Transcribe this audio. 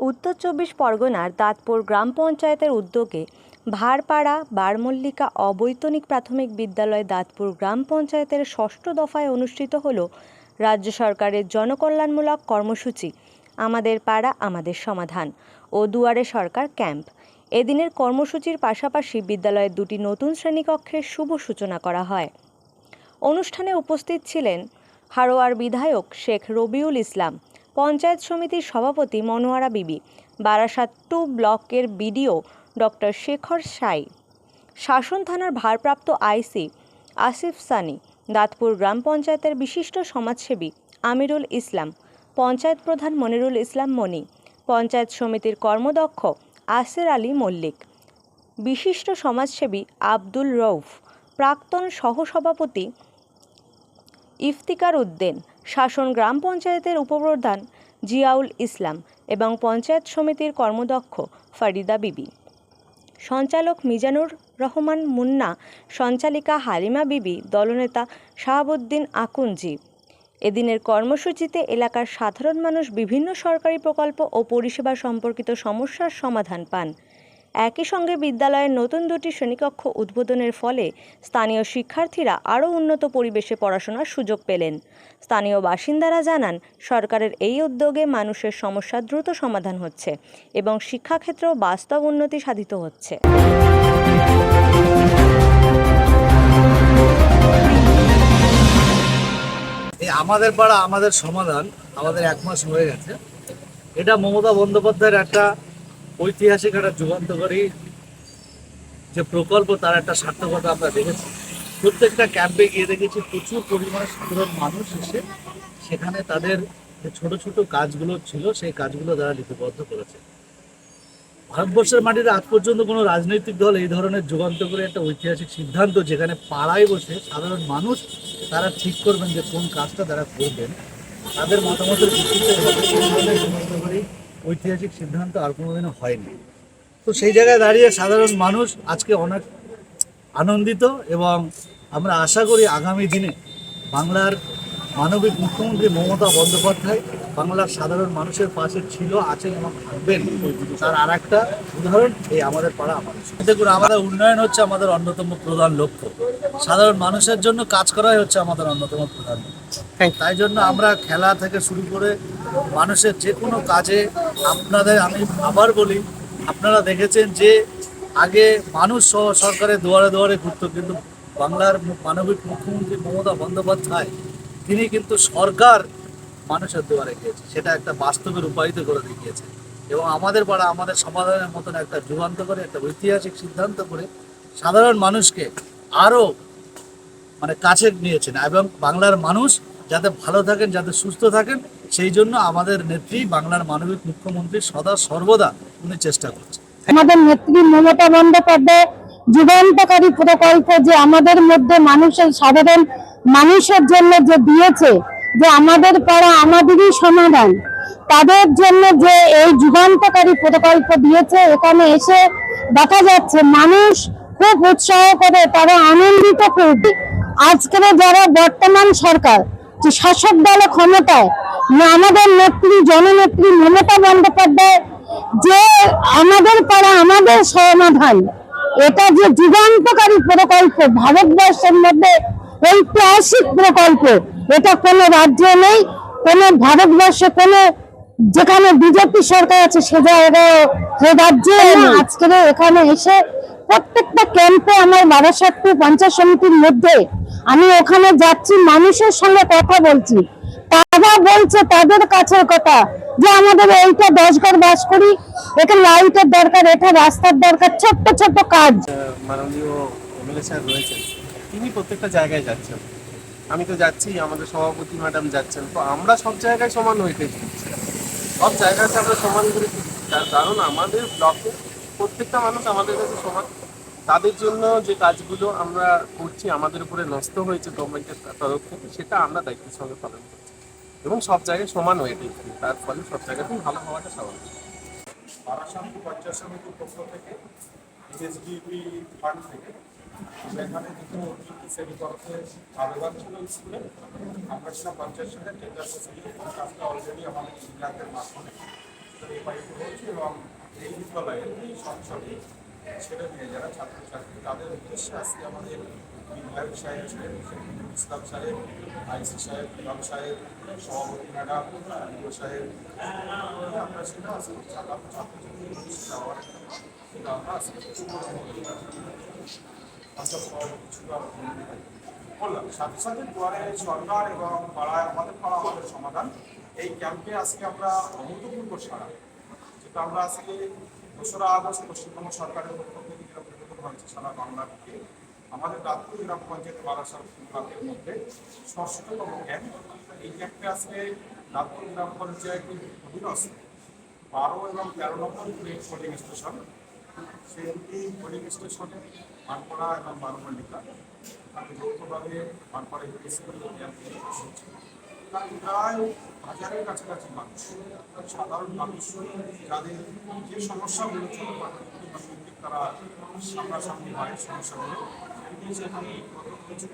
উত্তর চব্বিশ পরগনার দাঁতপুর গ্রাম পঞ্চায়েতের উদ্যোগে ভারপাড়া বারমল্লিকা অবৈতনিক প্রাথমিক বিদ্যালয় দাঁতপুর গ্রাম পঞ্চায়েতের ষষ্ঠ দফায় অনুষ্ঠিত হল রাজ্য সরকারের জনকল্যাণমূলক কর্মসূচি, আমাদের পাড়া, আমাদের সমাধান ও দুয়ারে সরকার ক্যাম্প। এদিনের কর্মসূচির পাশাপাশি বিদ্যালয়ের দুটি নতুন শ্রেণীকক্ষের শুভ সূচনা করা হয়। অনুষ্ঠানে উপস্থিত ছিলেন হারোয়ার বিধায়ক শেখ রবিউল ইসলাম পঞ্চায়েত সমিতির সভাপতি মনোয়ারা বিবি, বারাসাত টু ব্লকের বিডিও ডক্টর শেখর সাই, শাসন থানার ভারপ্রাপ্ত আইসি আসিফ সানি, দাঁতপুর গ্রাম পঞ্চায়েতের বিশিষ্ট সমাজসেবী আমিরুল ইসলাম, পঞ্চায়েত প্রধান মনিরুল ইসলাম মনি পঞ্চায়েত সমিতির কর্মদক্ষ আসির আলী মল্লিক, বিশিষ্ট সমাজসেবী আব্দুল রৌফ প্রাক্তন সহসভাপতি ইফতিকার উদ্দিন শাসন গ্রাম পঞ্চায়েতের উপপ্রধান জিয়াউল ইসলাম এবং পঞ্চায়েত সমিতির কর্মদক্ষ ফারিদা বিবি। সঞ্চালক মিজানুর রহমান মুন্না, সঞ্চালিকা হালিমা বিবি, দলনেতা শাহাবুদ্দিন আকুঞ্জি। এদিনের কর্মসূচিতে এলাকার সাধারণ মানুষ বিভিন্ন সরকারি প্রকল্প ও পরিষেবা সম্পর্কিত সমস্যার সমাধান পান। একই সঙ্গে বিদ্যালয়ের নতুন দুটি শ্রেণীকক্ষ উদ্বোধনের ফলে স্থানীয় শিক্ষার্থীরা আরও উন্নত পরিবেশে পড়াশোনার সুযোগ পেলেন। স্থানীয় বাসিন্দারা জানান, সরকারের এই উদ্যোগে মানুষের সমস্যা দ্রুত সমাধান হচ্ছে এবং শিক্ষাক্ষেত্রেও বাস্তব উন্নতি সাধিত হচ্ছে। আমাদের পাড়া, আমাদের সমাধান আমাদের এক মাস হয়ে গেছে। এটা মমতা বন্দ্যোপাধ্যায়ের একটা ঐতিহাসিক একটা যুগান্তকারী যে প্রকল্প, তার একটা সার্থকতা আমরা দেখেছি। প্রত্যেকটা ক্যাম্পে গিয়ে দেখেছি প্রচুর পরিমাণে সাধারণ মানুষ এসে সেখানে তাদের যে ছোট ছোট কাজগুলো ছিল, সেই কাজগুলো তারা লিপিবদ্ধ করেছে। ভারতবর্ষের মাটিতে আজ পর্যন্ত কোনো রাজনৈতিক দল এই ধরনের যুগান্ত করে একটা ঐতিহাসিক সিদ্ধান্ত যেখানে পাড়ায় বসে সাধারণ মানুষ তারা ঠিক করবেন যে কোন কাজটা তারা করবেন, তাদের মতামতের ভিত্তিতে ঐতিহাসিক সিদ্ধান্ত আর কোনোদিনও হয়নি। তো সেই জায়গায় দাঁড়িয়ে সাধারণ মানুষ আজকে অনেক আনন্দিত এবং আমরা আশা করি আগামী দিনে বাংলার মানবিক মুখ্যমন্ত্রী মমতা বন্দ্যোপাধ্যায় বাংলার সাধারণ মানুষের পাশে ছিল আছেন এবং থাকবেন। তার আর একটা উদাহরণ এই আমাদের পাড়া আমাদের। দেখুন আমাদের উন্নয়ন হচ্ছে আমাদের অন্যতম প্রধান লক্ষ্য। সাধারণ মানুষের জন্য কাজ করাই হচ্ছে আমাদের অন্যতম প্রধান লক্ষ্য। তাই জন্য আমরা খেলা থেকে শুরু করে মানুষের যে কোনো কাজে আপনাদের, আমি আবার বলি, আপনারা দেখেছেন যে আগে মানুষ সহ সরকারের দুয়ারে দুয়ারে ঘুরত, কিন্তু বাংলার মানবিক মুখ্যমন্ত্রী মমতা বন্দ্যোপাধ্যায়, তিনি কিন্তু সরকার মানুষের দুয়ারে গিয়েছে, সেটা একটা বাস্তবে রূপায়িত করে দেখিয়েছে। এবং আমাদের পাড়া, আমাদের সমাধানের মতন একটা যুগান্ত করে, একটা ঐতিহাসিক সিদ্ধান্ত করে সাধারণ মানুষকে আরও মানে কাছে নিয়েছেন। এবং বাংলার মানুষ যাতে ভালো থাকেন, যাতে সুস্থ থাকেন সেই জন্য আমাদের নেত্রী বাংলার মানবিক মুখ্যমন্ত্রী সদা সর্বদা উনি চেষ্টা করছেন। আমাদের নেত্রী মমতা বন্দ্যোপাধ্যায় যুগান্তকারী প্রকল্প যে আমাদের মধ্যে মানুষের সাধারণ মানুষের জন্য যে দিয়েছে, যে আমাদের পাড়া আমাদেরই সমাধান, তাদের জন্য যে এই যুগান্তকারী প্রকল্প দিয়েছে, এখানে এসে দেখা যাচ্ছে মানুষ খুব উৎসাহ করে, তারা আনন্দিত খুব। আজকের যারা বর্তমান সরকার, যে শাসক দলে ক্ষমতায় আমাদের নেত্রী জননেত্রী মমতা বন্দ্যোপাধ্যায় যে আমাদের পাড়া আমাদের সমাধান এটা যে যুগান্তকারী প্রকল্প ভারতবর্ষের মধ্যে ঐতিহাসিক প্রকল্প এটা কোনো রাজ্যে নেই কোনো ভারতবর্ষে কোনো যেখানে বিজেপি সরকার আছে সে জায়গায় সে রাজ্যে আজকের এখানে এসে প্রত্যেকটা ক্যাম্পে আমার বারাসাতপুর পঞ্চায়েত সমিতির মধ্যে আমি ওখানে যাচ্ছি মানুষের সঙ্গে কথা বলছি। তারা বলছে তাদের কাছের কথা যে আমাদের এইটা দশ ঘর বাস করি, এখানে লাইটের দরকার, এটা রাস্তার দরকার, ছোট্ট ছোট্ট কাজ। তিনি প্রত্যেকটা জায়গায় যাচ্ছেন। আমি তো যাচ্ছি, আমাদের সভাপতি ম্যাডাম যাচ্ছেন। তো আমরা সব জায়গায় সমান হইতে সব জায়গাতে আমরা সমান করে তার কারণ আমাদের ব্লকে প্রত্যেকটা মানুষ আমাদের কাছে সমান। তাদের জন্য যে কাজগুলো আমরা করছি, আমাদের উপরে নষ্ট হয়েছে গভর্নমেন্টের তরফ থেকে, সেটা আমরা দায়িত্বের সঙ্গে পালন করছি। এবং সব জায়গায় সমান হয়ে দেখছি তার ফলে সব জায়গাতেই ভালো হওয়াটা স্বাভাবিক। বারাসাত পঞ্চায়েত থেকে এখানে সঙ্গে কাজটা অলরেডি মাধ্যমে এবং এই ছেলে মেয়ে যারা ছাত্রছাত্রী, তাদের উদ্দেশ্যে আজকে আমাদের বিধায়ক সাহেব ছিলেন ইসলাম সাহেব, আইসি সাহেব, ইমাম সাহেব, সভাপতি ম্যাডাম সাহেব। আমরা সেটা আজকে ছাত্র সেটা আমরা আমাদের বললাম সাথে সাথে দুয়ারে সরকার এবং পাড়ায় আমাদের পাড়া আমাদের সমাধান। এই ক্যাম্পে আজকে আমরা অভূতপূর্ব সারা যেটা আমরা আজকে দোসরা আগস্ট পশ্চিমবঙ্গ সরকারের পক্ষ থেকে যেটা উদ্বোধন হয়েছে সারা বাংলা থেকে আমাদের দাঁতপুর গ্রাম পঞ্চায়েত বারাসাত ব্লকের মধ্যে ষষ্ঠতম ক্যাম্প এই ক্যাম্পে আজকে দাঁতপুর গ্রাম পঞ্চায়েতের অধীনস্থ, বারো এবং তেরো নম্বর পোলিং স্টেশন সেই পোলিং স্টেশনে মানপাড়া এবং বারোমল্লিকা তাকে যৌথভাবে মানপাড়া ক্যাম্প এসেছে প্রায় হাজারের কাছাকাছি মানুষ সাধারণ মানুষ, যাদের যে সমস্যাগুলো ছোট তারা সামনাসামনি হয় সমস্যাগুলো। সেখানে প্রথম কিছু